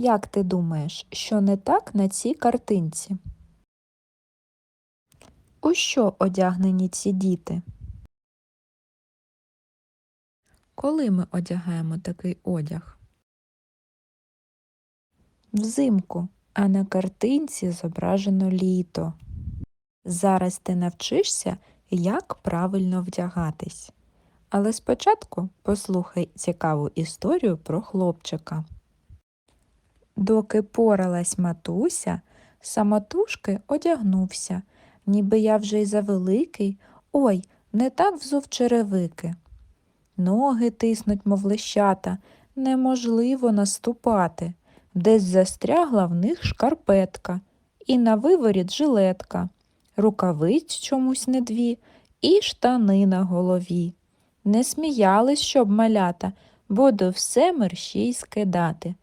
Як ти думаєш, що не так на цій картинці? У що одягнені ці діти? Коли ми одягаємо такий одяг? Взимку, а на картинці зображено літо. Зараз ти навчишся, як правильно вдягатись. Але спочатку послухай цікаву історію про хлопчика. Доки поралась матуся, самотужки одягнувся, ніби я вже й завеликий, ой, не так взув черевики. Ноги тиснуть, мов лещата, неможливо наступати. Десь застрягла в них шкарпетка, і на виворіт жилетка, рукавиць чомусь не дві, і штани на голові. Не сміялись, щоб малята, буду все мерщій скидати.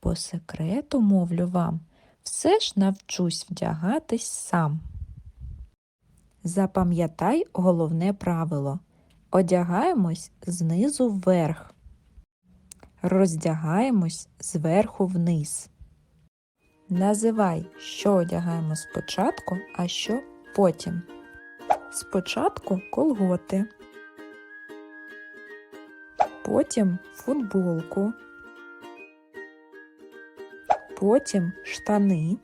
По секрету, мовлю вам, все ж навчусь вдягатись сам. Запам'ятай головне правило. Одягаємось знизу вверх. Роздягаємось зверху вниз. Називай, що одягаємо спочатку, а що потім. Спочатку колготи, потім футболку, потім штани,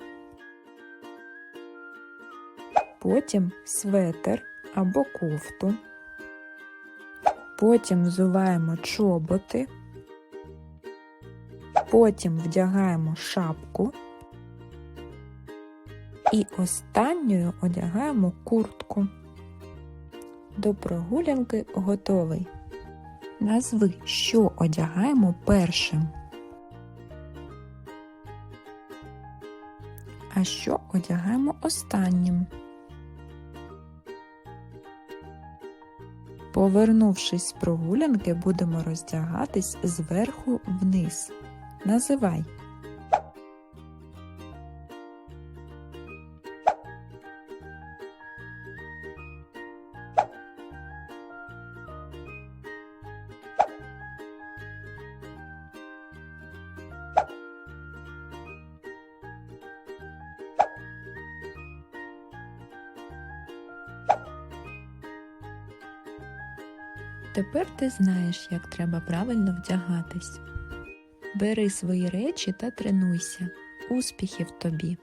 потім светер або кофту, потім взуваємо чоботи, потім вдягаємо шапку і останньою одягаємо куртку. До прогулянки готовий. Назви, що одягаємо першим. А що одягаємо останнім. Повернувшись з прогулянки, будемо роздягатись зверху вниз. Називай. Тепер ти знаєш, як треба правильно вдягатись. Бери свої речі та тренуйся. Успіхів тобі!